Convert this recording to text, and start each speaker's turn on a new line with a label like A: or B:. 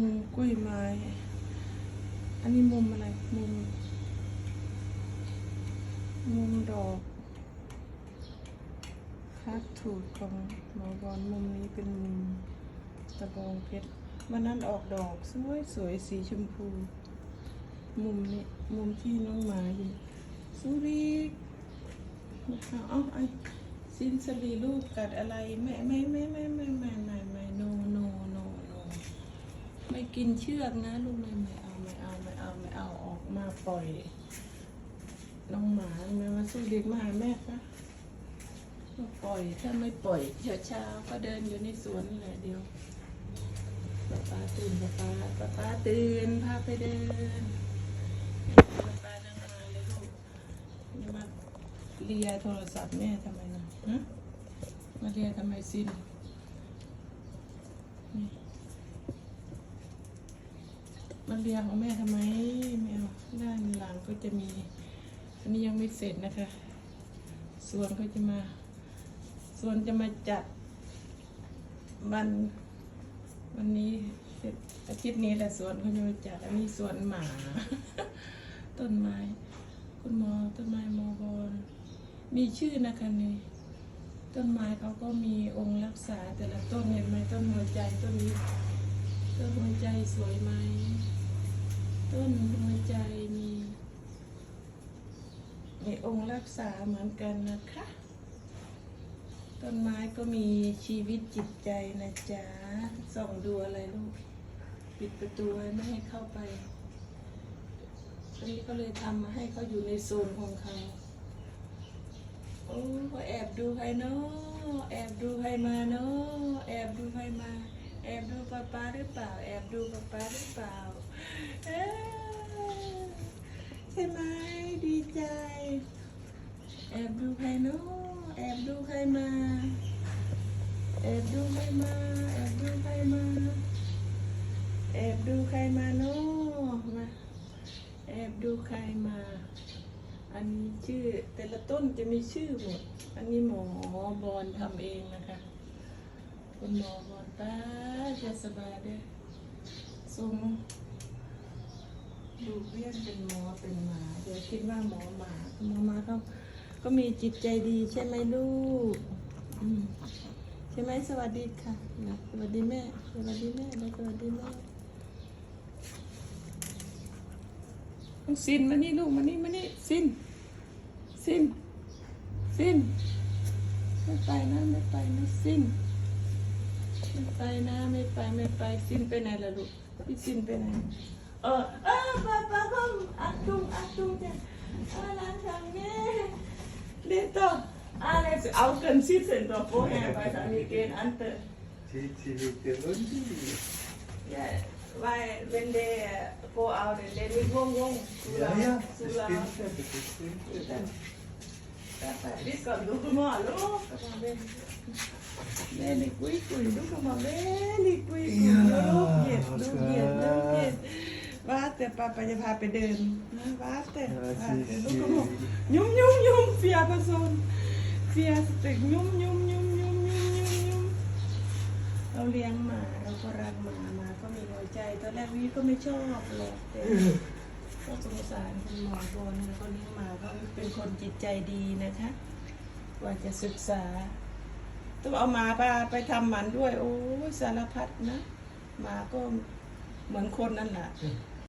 A: มุมกล้วยไม้ อันนี้มุมอะไร มุม มุมดอกคัดถูดของหมอบอลมุมนี้เป็นมุมตะบองเพชรวันนั้นออกดอกสวยสวยสีชมพู มุมนี้มุมที่น้องหมาอยู่สุริกนะคะเอ้าไอซินสลีลูกกัดอะไร ไม่ไม่ไม่ไม่ไม่ไม่ไม่ไม่โนโนโนโนไม่ กินเชือกนะลูกไม่ไม่เอาไม่เอาไม่เอาไม่เอาออกมาปล่อยน้องหมาทำไมมาสู้เด็กมาแม่คะมาปล่อยถ้าไม่ปล่อยเช้าเช้าก็เดินอยู่ในสวนนี่แหละเดียวป๊าป๊าตื่นป๊าป๊าป๊าป๊าตื่นพาไปเดินป๊าป๊านั่งมาเลยลูกอย่มาเลียโทรศัพท์แม่ทำไมนะฮะมาเลียทำไมสิ้น มาเลียของแม่ทำไมไม่เอาด้านหลังก็จะมี อันนี้ยังไม่เสร็จนะคะ ส่วนก็จะมา ส่วนจะมาจัดวันวันนี้เสร็จอาทิตย์นี้แหละสวนเขาจะมาจัดอันนี้สวนหมา ต้นไม้ คุณหมอต้นไม้มอบอลมีชื่อนะคะนี่ต้นไม้เขาก็มีองค์รักษาแต่ละต้นเห็นไหมต้นหัวใจต้นนี้ต้นหัวใจสวยไหม ต้นหัวใจมีมีองค์รักษาเหมือนกันนะคะ ต้นไม้ก็มีชีวิตจิตใจนะจ๊ะ ส่องดูอะไรลูก ปิดประตูไม่ให้เข้าไปอันนี้ก็เลยทำมาให้เขาอยู่ในโซนของเขา โอ้แอบดูใครเนาะแอบดูใครมาเนาะแอบดูใครมา แอบดูป้าป้าหรือเปล่า แอบดูป้าป้าหรือเปล่าเอ้ยใช่ไหมดีใจ แอบดูใครเนาะแอบดูใครมา แอบดูใครมา แอบดูใครมา แอบดูใครมาเนาะมาแอบดูใครมา อันนี้ชื่อแต่ละต้นจะมีชื่อหมด อันนี้หมอบอลทำเองนะคะ คุณหมอบอลตาจะสบายเด้วยทรงดูเรียนเป็นหมอเป็นหมาเดี๋ยวคิดว่าหมอหมาหมอหมาเขาก็มีจิตใจดีใช่ไหมลูกใช่ไหมสวัสดีค่ะนะสวัสดีแม่ สวัสดีแม่แล้วสวัสดีแม่ลูกซินมานี่ลูกมานี่มานี่ซินซินซินไม่ไปนะไม่ไปนะซิน ไม่ไปนะไม่ไปไม่ไปซินไปไหนล่ะลูกพี่ซินไปไหนเออเออป้าป้าก็อัดตุ้งอัดตุ้งจ้ะอาล้างทางแม่เด็ดต่ออะไรสิเอาเกินซิดเส้นตัวโป้แห่ไปทางนี้เกณฑ์อันเตอร์
B: Ti, ti lukter underligt.
A: Yeah, why when they uh, go out and they Beni kuy
B: kuy dukuma
A: beni
B: kuy kuy
A: ลูกเหยียลูกเหยีย
B: ด
A: ลูกเหยียดว่าแต่ป้าปจะพาไปเดินนะว่าแต่ลูกก็บอกยุ่มยุ่มยุ่มเฟียพระสนเฟียสติกยุ่มยุ่มยุ่มยุ่มยุ่มยุ่มยุ่มเราเลี้ยงหมาเราก็รักหมามาก็มีหัวใจตอนแรกวิก็ไม่ชอบหรอกแต่ ก็สงสารคุณหมอบอลแล้วก็เลี้ยงมาก็เป็นคนจิตใจดีนะคะกว่าจะศึกษา ต้องเอาหมาไปไปทำหมันด้วย โอ้ยสารพัดนะหมาก็เหมือนคนนั่นแหละ